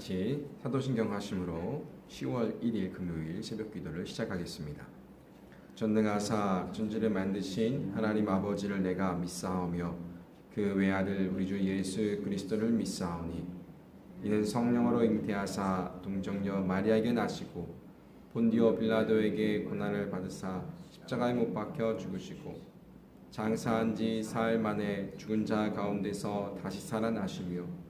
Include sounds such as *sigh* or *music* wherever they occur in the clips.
같이 사도신경 하심으로 10월 1일 금요일 새벽 기도를 시작하겠습니다. 전능하사 존재를 만드신 하나님 아버지를 내가 믿사오며 그 외아들 우리 주 예수 그리스도를 믿사오니 이는 성령으로 잉태하사 동정녀 마리아에게 나시고 본디오 빌라도에게 고난을 받으사 십자가에 못 박혀 죽으시고 장사한 지 사흘 만에 죽은 자 가운데서 다시 살아나시며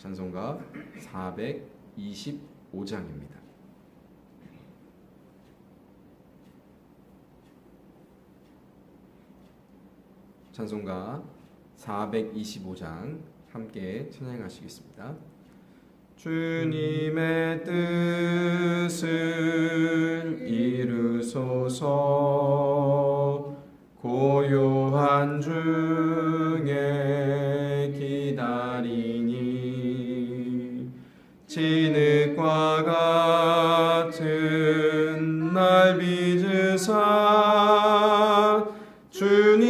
찬송가 425장입니다. 찬송가 425장 함께 찬양하시겠습니다. 주님의 뜻을 이루소서 고요한 중 진흙과 같은 날 빚으사 주님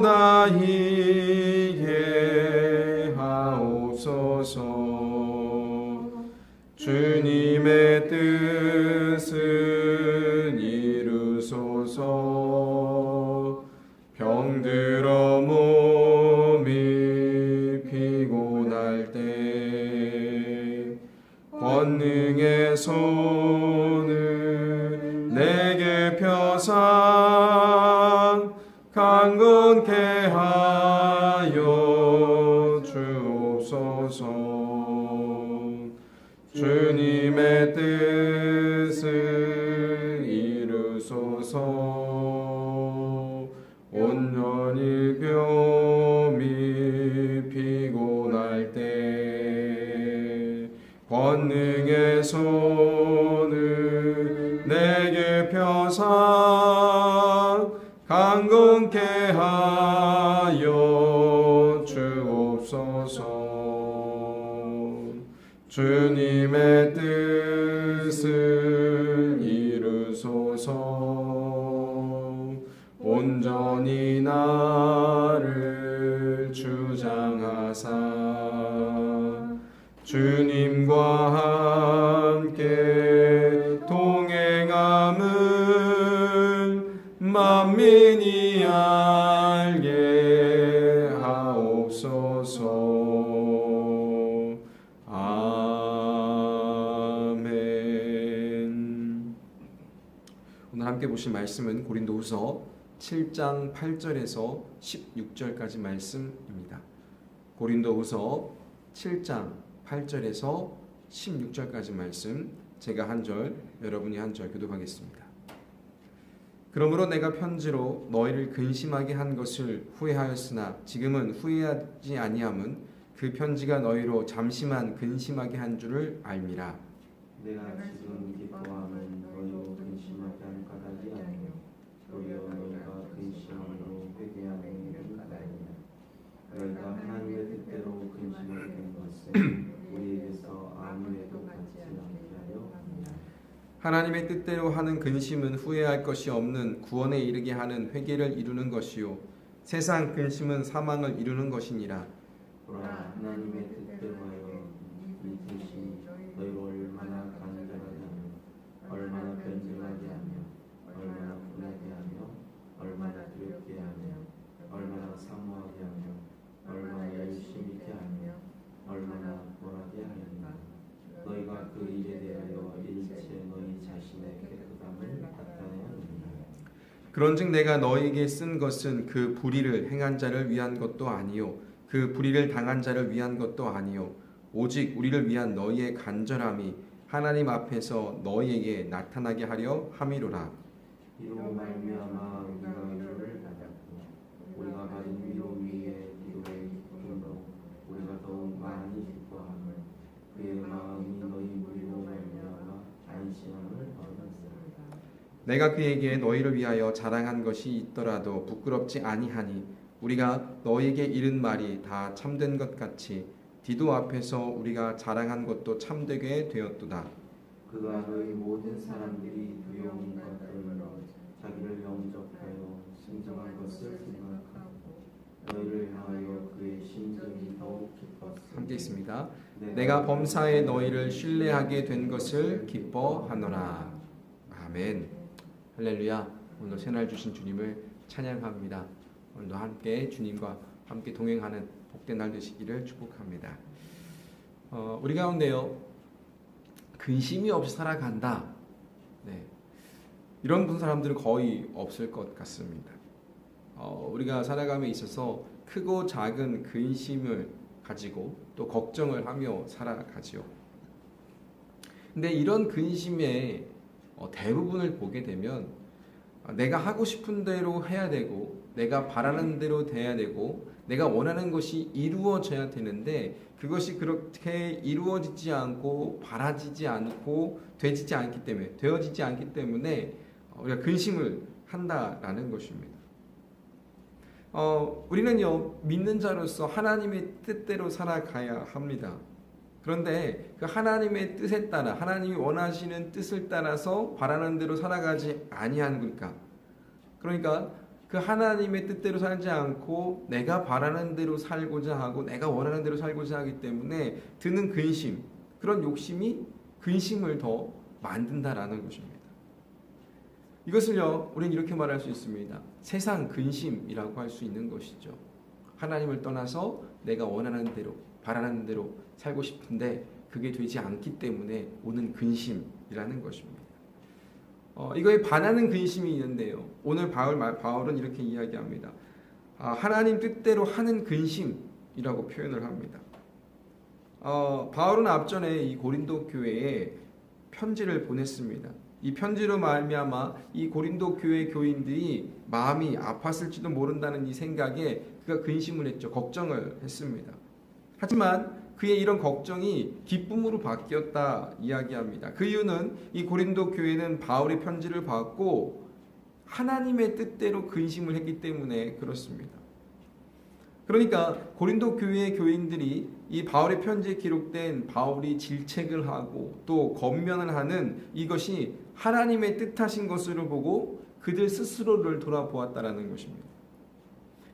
눈보 주 온전히 나를 주장하사 주님과 함께 동행함을 만민이 알게 하옵소서. 아멘. 오늘 함께 보신 말씀은 고린도후서 7장 8절에서 16절까지 말씀입니다. 고린도후서 7장 8절에서 16절까지 말씀 제가 한 절, 여러분이 한 절 교독하겠습니다. 그러므로 내가 편지로 너희를 근심하게 한 것을 후회하였으나 지금은 후회하지 아니함은 그 편지가 너희로 잠시만 근심하게 한 줄을 알미라. 내가 지금 기뻐함은 너희로 근심하게 할 까닭이 아니요 도리어 너희가 근심함으로 회개하는 일을 까닭이냐 너희가 하나님의 뜻대로 근심하게 된 것은 우리에게서 아무에도 받지 않게 하려 함이라 하나님의 뜻대로 하는 근심은 후회할 것이 없는 구원에 이르게 하는 회개를 이루는 것이요. 세상 근심은 사망을 이루는 것이니라. 보라 하나님의 뜻대로 하여 이 뜻이 그 일에 대하여 일체 너희 자신의 깨끗함을 나타내느니라. 그런즉 내가 너희에게 쓴 것은 그 불의를 행한 자를 위한 것도 아니요 그 불의를 당한 자를 위한 것도 아니요 오직 우리를 위한 너희의 간절함이 하나님 앞에서 너희에게 나타나게 하려 함이로라. 이로 말미암아 우리가 위로를 받았고 우리가 받은 위로 위에 위로의 기쁨으로 우리가 더욱 많이 기뻐함을 그의 내가 그에게 너희를 위하여 자랑한 것이 있더라도 부끄럽지 아니하니 우리가 너희에게 이른 말이 다 참된 것 같이 디도 앞에서 우리가 자랑한 것도 참되게 되었도다. 그가 너희 모든 사람들이 두려운 것들로 자기를 영접하여 신정한 것을 생각하고 너희를 향하여 그의 심정이 더욱 기뻤습니다. 함께 있습니다. 내가 범사에 너희를 신뢰하게 된 것을 기뻐하노라. 아멘. 할렐루야. 오늘 새날 주신 주님을 찬양합니다. 오늘도 함께 주님과 함께 동행하는 복된 날 되시기를 축복합니다. 어, 우리 가운데요 근심이 없이 살아간다. 네. 이런 분 사람들은 거의 없을 것 같습니다. 어, 우리가 살아감에 있어서 크고 작은 근심을 가지고 또 걱정을 하며 살아가지요. 근데 이런 근심의 어, 대부분을 보게 되면 어, 내가 하고 싶은 대로 해야 되고 내가 바라는 대로 돼야 되고 내가 원하는 것이 이루어져야 되는데 그것이 그렇게 이루어지지 않고 바라지지 않고 되지지 않기 때문에 되어지지 않기 때문에 어, 우리가 근심을 한다라는 것입니다. 어, 우리는요 믿는 자로서 하나님의 뜻대로 살아가야 합니다. 그런데 그 하나님의 뜻에 따라 하나님이 원하시는 뜻을 따라서 바라는 대로 살아가지 아니하니까 그러니까 그 하나님의 뜻대로 살지 않고 내가 바라는 대로 살고자 하고 내가 원하는 대로 살고자 하기 때문에 드는 근심 그런 욕심이 근심을 더 만든다라는 것입니다. 이것을요 우리는 이렇게 말할 수 있습니다. 세상 근심이라고 할 수 있는 것이죠. 하나님을 떠나서 내가 원하는 대로 바라는 대로 살고 싶은데 그게 되지 않기 때문에 오는 근심이라는 것입니다. 어, 이거에 반하는 근심이 있는데요. 오늘 바울, 바울은 이렇게 이야기합니다. 아, 하나님 뜻대로 하는 근심이라고 표현을 합니다. 어, 바울은 앞전에 이 고린도 교회에 편지를 보냈습니다. 이 편지로 말미암아 이 고린도 교회 교인들이 마음이 아팠을지도 모른다는 이 생각에 그가 근심을 했죠. 걱정을 했습니다. 하지만 그의 이런 걱정이 기쁨으로 바뀌었다 이야기합니다. 그 이유는 이 고린도 교회는 바울의 편지를 받고 하나님의 뜻대로 근심을 했기 때문에 그렇습니다. 그러니까 고린도 교회의 교인들이 이 바울의 편지에 기록된 바울이 질책을 하고 또 건면을 하는 이것이 하나님의 뜻하신 것으로 보고 그들 스스로를 돌아보았다라는 것입니다.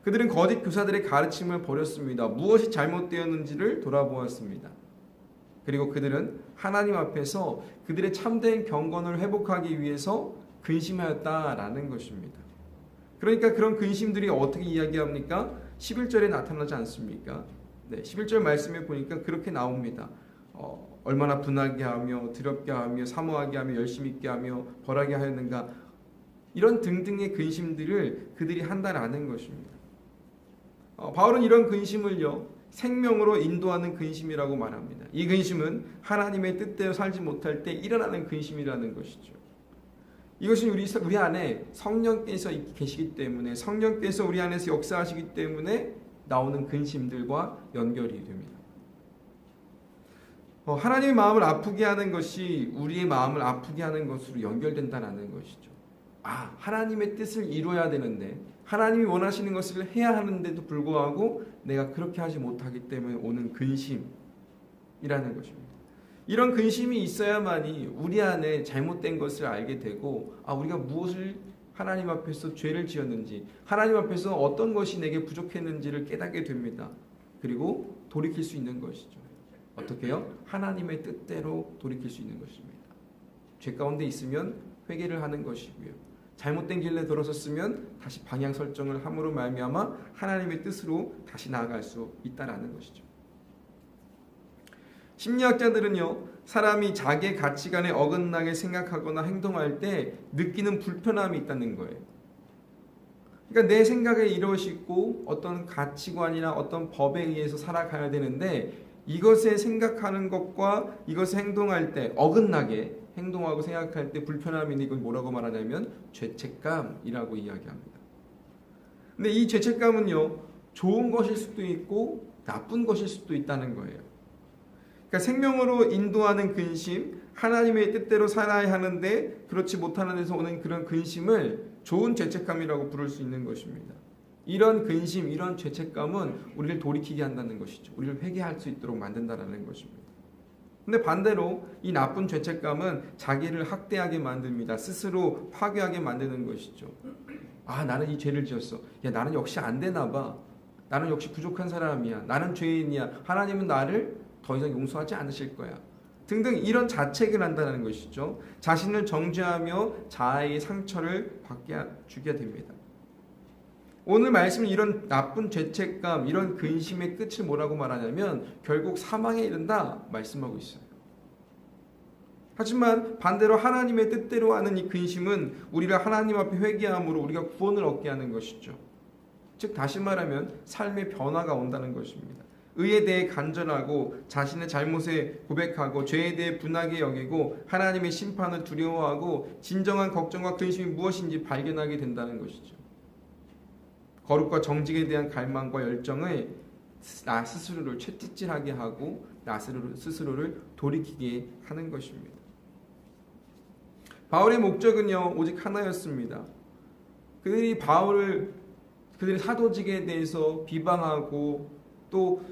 그들은 거짓 교사들의 가르침을 버렸습니다. 무엇이 잘못되었는지를 돌아보았습니다. 그리고 그들은 하나님 앞에서 그들의 참된 경건을 회복하기 위해서 근심하였다라는 것입니다. 그러니까 그런 근심들이 어떻게 이야기합니까? 11절에 나타나지 않습니까? 네, 11절 말씀에 보니까 그렇게 나옵니다. 어, 얼마나 분하게 하며 두렵게 하며 사모하게 하며 열심히 있게 하며 벌하게 하였는가 이런 등등의 근심들을 그들이 한다라는 것입니다. 어, 바울은 이런 근심을요 생명으로 인도하는 근심이라고 말합니다. 이 근심은 하나님의 뜻대로 살지 못할 때 일어나는 근심이라는 것이죠. 이것은 우리 우리 안에 성령께서 계시기 때문에 성령께서 우리 안에서 역사하시기 때문에 나오는 근심들과 연결이 됩니다. 어, 하나님의 마음을 아프게 하는 것이 우리의 마음을 아프게 하는 것으로 연결된다는 것이죠. 아, 하나님의 뜻을 이루어야 되는데 하나님이 원하시는 것을 해야 하는데도 불구하고 내가 그렇게 하지 못하기 때문에 오는 근심이라는 것입니다. 이런 근심이 있어야만이 우리 안에 잘못된 것을 알게 되고 아 우리가 무엇을 하나님 앞에서 죄를 지었는지 하나님 앞에서 어떤 것이 내게 부족했는지를 깨닫게 됩니다. 그리고 돌이킬 수 있는 것이죠. 어떻게요? 하나님의 뜻대로 돌이킬 수 있는 것입니다. 죄 가운데 있으면 회개를 하는 것이고요. 잘못된 길에 돌아섰으면 다시 방향 설정을 함으로 말미암아 하나님의 뜻으로 다시 나아갈 수 있다라는 것이죠. 심리학자들은요, 사람이 자기의 가치관에 어긋나게 생각하거나 행동할 때 느끼는 불편함이 있다는 거예요. 그러니까 내 생각에 이루어지고 어떤 가치관이나 어떤 법에 의해서 살아가야 되는데 이것에 생각하는 것과 이것을 행동할 때 어긋나게 행동하고 생각할 때 불편함이 이걸 뭐라고 말하냐면 죄책감이라고 이야기합니다. 근데 이 죄책감은요 좋은 것일 수도 있고 나쁜 것일 수도 있다는 거예요. 그러니까 생명으로 인도하는 근심, 하나님의 뜻대로 살아야 하는데 그렇지 못하는 데서 오는 그런 근심을 좋은 죄책감이라고 부를 수 있는 것입니다. 이런 근심, 이런 죄책감은 우리를 돌이키게 한다는 것이죠. 우리를 회개할 수 있도록 만든다라는 것입니다. 근데 반대로 이 나쁜 죄책감은 자기를 학대하게 만듭니다. 스스로 파괴하게 만드는 것이죠. 아, 나는 이 죄를 지었어. 야, 나는 역시 안 되나 봐. 나는 역시 부족한 사람이야. 나는 죄인이야. 하나님은 나를 더 이상 용서하지 않으실 거야. 등등 이런 자책을 한다는 것이죠. 자신을 정죄하며 자아의 상처를 받게 주게 됩니다. 오늘 말씀은 이런 나쁜 죄책감, 이런 근심의 끝을 뭐라고 말하냐면 결국 사망에 이른다 말씀하고 있어요. 하지만 반대로 하나님의 뜻대로 하는 이 근심은 우리가 하나님 앞에 회개함으로 우리가 구원을 얻게 하는 것이죠. 즉 다시 말하면 삶의 변화가 온다는 것입니다. 의에 대해 간절하고 자신의 잘못에 고백하고 죄에 대해 분하게 여기고 하나님의 심판을 두려워하고 진정한 걱정과 근심이 무엇인지 발견하게 된다는 것이죠. 거룩과 정직에 대한 갈망과 열정을 나 스스로를 채찍질하게 하고 나 스스로를 돌이키게 하는 것입니다. 바울의 목적은요 오직 하나였습니다. 그들이 바울을 그들의 사도직에 대해서 비방하고 또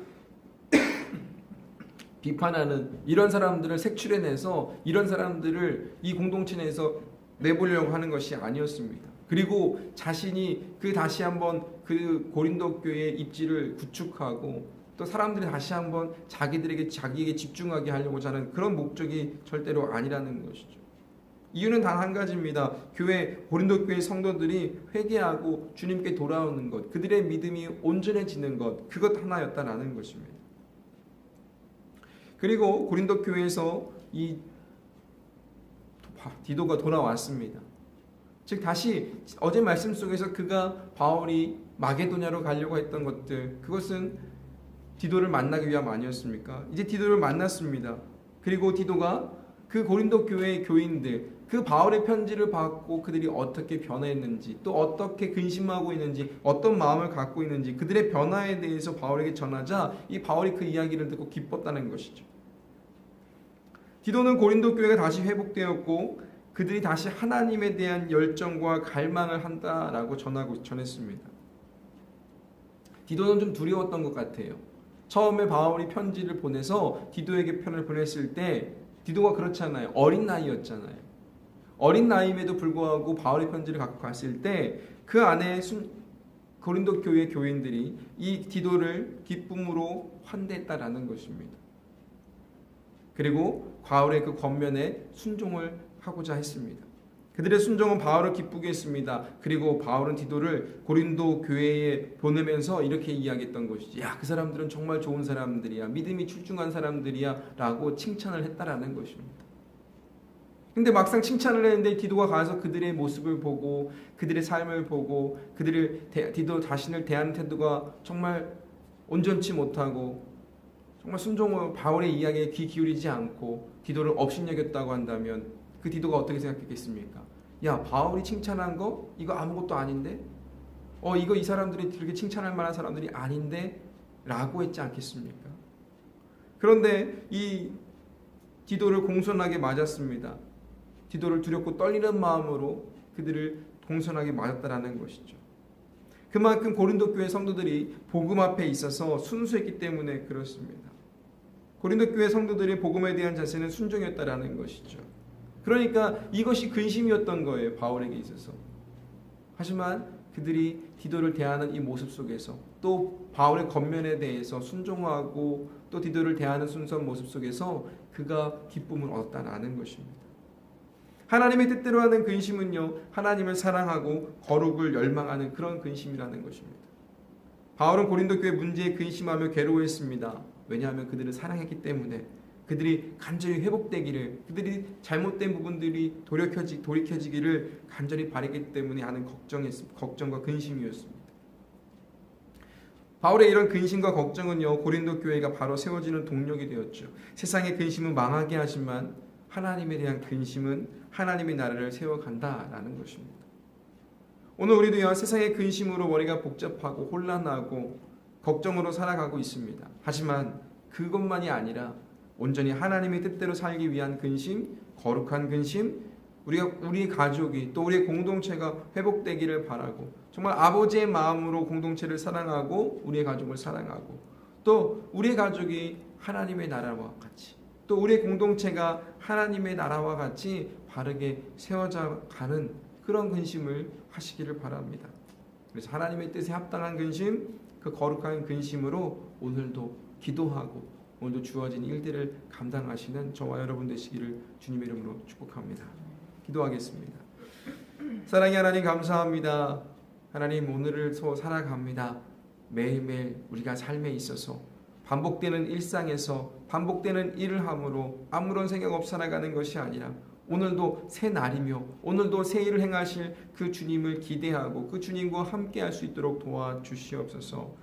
*coughs* 비판하는 이런 사람들을 색출해내서 이런 사람들을 이 공동체 내에서 내보려고 하는 것이 아니었습니다. 그리고 자신이 그 다시 한번 그 고린도 교회의 입지를 구축하고 또 사람들이 다시 한번 자기들에게 자기에게 집중하게 하려고 하는 그런 목적이 절대로 아니라는 것이죠. 이유는 단 한 가지입니다. 교회 고린도 교회 성도들이 회개하고 주님께 돌아오는 것, 그들의 믿음이 온전해지는 것, 그것 하나였다라는 것입니다. 그리고 고린도 교회에서 이 디도가 돌아왔습니다. 즉 다시 어제 말씀 속에서 그가 바울이 마게도냐로 가려고 했던 것들 그것은 디도를 만나기 위함 아니었습니까? 이제 디도를 만났습니다. 그리고 디도가 그 고린도 교회의 교인들 그 바울의 편지를 받고 그들이 어떻게 변화했는지 또 어떻게 근심하고 있는지 어떤 마음을 갖고 있는지 그들의 변화에 대해서 바울에게 전하자 이 바울이 그 이야기를 듣고 기뻤다는 것이죠. 디도는 고린도 교회가 다시 회복되었고 그들이 다시 하나님에 대한 열정과 갈망을 한다라고 전하고 전했습니다. 디도는 좀 두려웠던 것 같아요. 처음에 바울이 편지를 보내서 디도에게 편을 보냈을 때 디도가 그렇잖아요. 어린 나이였잖아요. 어린 나이임에도 불구하고 바울의 편지를 갖고 갔을 때 그 안에 순, 고린도 교회 교인들이 이 디도를 기쁨으로 환대했다라는 것입니다. 그리고 바울의 그 권면에 순종을 하고자 했습니다. 그들의 순종은 바울을 기쁘게 했습니다. 그리고 바울은 디도를 고린도 교회에 보내면서 이렇게 이야기했던 것이지. 야, 그 사람들은 정말 좋은 사람들이야. 믿음이 출중한 사람들이야. 라고 칭찬을 했다라는 것입니다. 근데 막상 칭찬을 했는데 디도가 가서 그들의 모습을 보고 그들의 삶을 보고 그들을 대, 디도 자신을 대하는 태도가 정말 온전치 못하고 정말 순종을 바울의 이야기에 귀 기울이지 않고 디도를 업신여겼다고 한다면 그 디도가 어떻게 생각했겠습니까? 야 바울이 칭찬한 거 이거 아무것도 아닌데 어 이거 이 사람들이 그렇게 칭찬할 만한 사람들이 아닌데 라고 했지 않겠습니까? 그런데 이 디도를 공손하게 맞았습니다. 디도를 두렵고 떨리는 마음으로 그들을 공손하게 맞았다라는 것이죠. 그만큼 고린도 교회 성도들이 복음 앞에 있어서 순수했기 때문에 그렇습니다. 고린도 교회 성도들의 복음에 대한 자세는 순종이었다라는 것이죠. 그러니까 이것이 근심이었던 거예요. 바울에게 있어서. 하지만 그들이 디도를 대하는 이 모습 속에서 또 바울의 겉면에 대해서 순종하고 또 디도를 대하는 순수한 모습 속에서 그가 기쁨을 얻었다는 것입니다. 하나님의 뜻대로 하는 근심은요, 하나님을 사랑하고 거룩을 열망하는 그런 근심이라는 것입니다. 바울은 고린도 교회 문제에 근심하며 괴로워했습니다. 왜냐하면 그들을 사랑했기 때문에 그들이 간절히 회복되기를 그들이 잘못된 부분들이 돌이켜지, 돌이켜지기를 간절히 바랬기 때문에 하는 걱정과 근심이었습니다. 바울의 이런 근심과 걱정은요 고린도 교회가 바로 세워지는 동력이 되었죠. 세상의 근심은 망하게 하지만 하나님에 대한 근심은 하나님의 나라를 세워간다라는 것입니다. 오늘 우리도요 세상의 근심으로 머리가 복잡하고 혼란하고 걱정으로 살아가고 있습니다. 하지만 그것만이 아니라 온전히 하나님의 뜻대로 살기 위한 근심, 거룩한 근심, 우리가 우리 가족이 또 우리의 공동체가 회복되기를 바라고 정말 아버지의 마음으로 공동체를 사랑하고 우리의 가족을 사랑하고 또 우리의 가족이 하나님의 나라와 같이 또 우리의 공동체가 하나님의 나라와 같이 바르게 세워져 가는 그런 근심을 하시기를 바랍니다. 그래서 하나님의 뜻에 합당한 근심, 그 거룩한 근심으로 오늘도 기도하고 오늘도 주어진 일들을 감당하시는 저와 여러분 되시기를 주님의 이름으로 축복합니다. 기도하겠습니다. 사랑의 하나님 감사합니다. 하나님 오늘을 소 살아갑니다. 매일매일 우리가 삶에 있어서 반복되는 일상에서 반복되는 일을 함으로 아무런 생각 없이 살아가는 것이 아니라 오늘도 새 날이며 오늘도 새 일을 행하실 그 주님을 기대하고 그 주님과 함께 할 수 있도록 도와주시옵소서.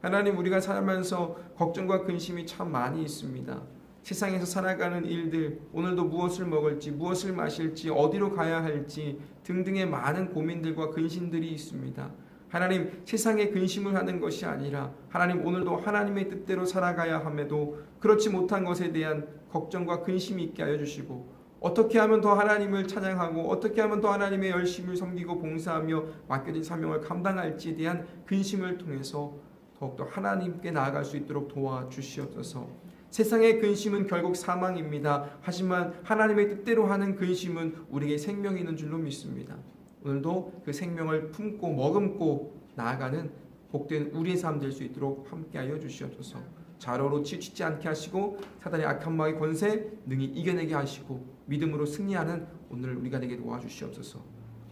하나님 우리가 살면서 걱정과 근심이 참 많이 있습니다. 세상에서 살아가는 일들, 오늘도 무엇을 먹을지, 무엇을 마실지, 어디로 가야 할지 등등의 많은 고민들과 근심들이 있습니다. 하나님, 세상에 근심을 하는 것이 아니라 하나님 오늘도 하나님의 뜻대로 살아가야 함에도 그렇지 못한 것에 대한 걱정과 근심이 있게 하여 주시고 어떻게 하면 더 하나님을 찬양하고 어떻게 하면 더 하나님의 열심을 섬기고 봉사하며 맡겨진 사명을 감당할지에 대한 근심을 통해서 더욱더 하나님께 나아갈 수 있도록 도와주시옵소서. 세상의 근심은 결국 사망입니다. 하지만 하나님의 뜻대로 하는 근심은 우리에게 생명이 있는 줄로 믿습니다. 오늘도 그 생명을 품고 머금고 나아가는 복된 우리의 삶 될 수 있도록 함께하여 주시옵소서. 자로로 치우치지 않게 하시고 사단의 악한 마의 권세 능히 이겨내게 하시고 믿음으로 승리하는 오늘 우리가 되게 도와주시옵소서.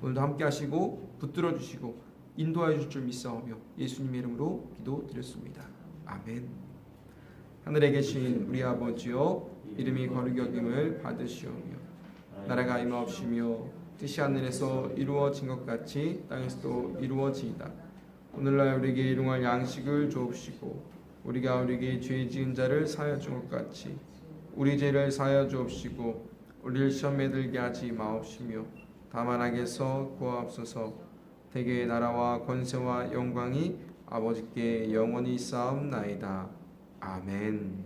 오늘도 함께 하시고 붙들어 주시고 인도하여 주실 줄 믿사오며 예수님의 이름으로 기도드렸습니다. 아멘. 하늘에 계신 우리 아버지여 이름이 거룩히 여김을 받으시오며 나라가 임하옵시며 뜻이 하늘에서 이루어진 것 같이 땅에서도 이루어지이다. 오늘날 우리에게 일용할 양식을 주옵시고 우리가 우리에게 죄 지은 자를 사하여 준것 같이 우리 죄를 사하여 주옵시고 우리를 시험에 들게 하지 마옵시며 다만 악에서 구하옵소서 대개의 나라와 권세와 영광이 아버지께 영원히 쌓옵나이다. 아멘.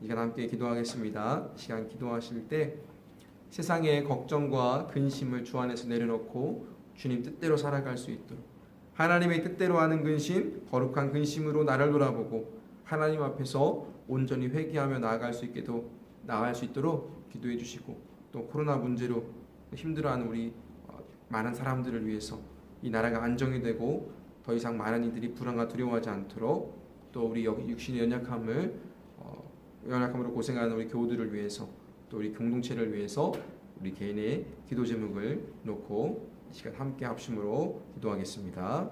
이간 함께 기도하겠습니다. 시간 기도하실 때 세상의 걱정과 근심을 주 안에서 내려놓고 주님 뜻대로 살아갈 수 있도록 하나님의 뜻대로 하는 근심, 거룩한 근심으로 나를 돌아보고 하나님 앞에서 온전히 회개하며 나아갈 수 있게도 나아갈 수 있도록 기도해 주시고 또 코로나 문제로 힘들어하는 우리 어, 많은 사람들을 위해서 이 나라가 안정이 되고 더 이상 많은 이들이 불안과 두려워하지 않도록 또 우리 여기 육신의 연약함을 어, 연약함으로 고생하는 우리 교우들을 위해서 또 우리 공동체를 위해서 우리 개인의 기도 제목을 놓고 이 시간 함께 합심으로 기도하겠습니다.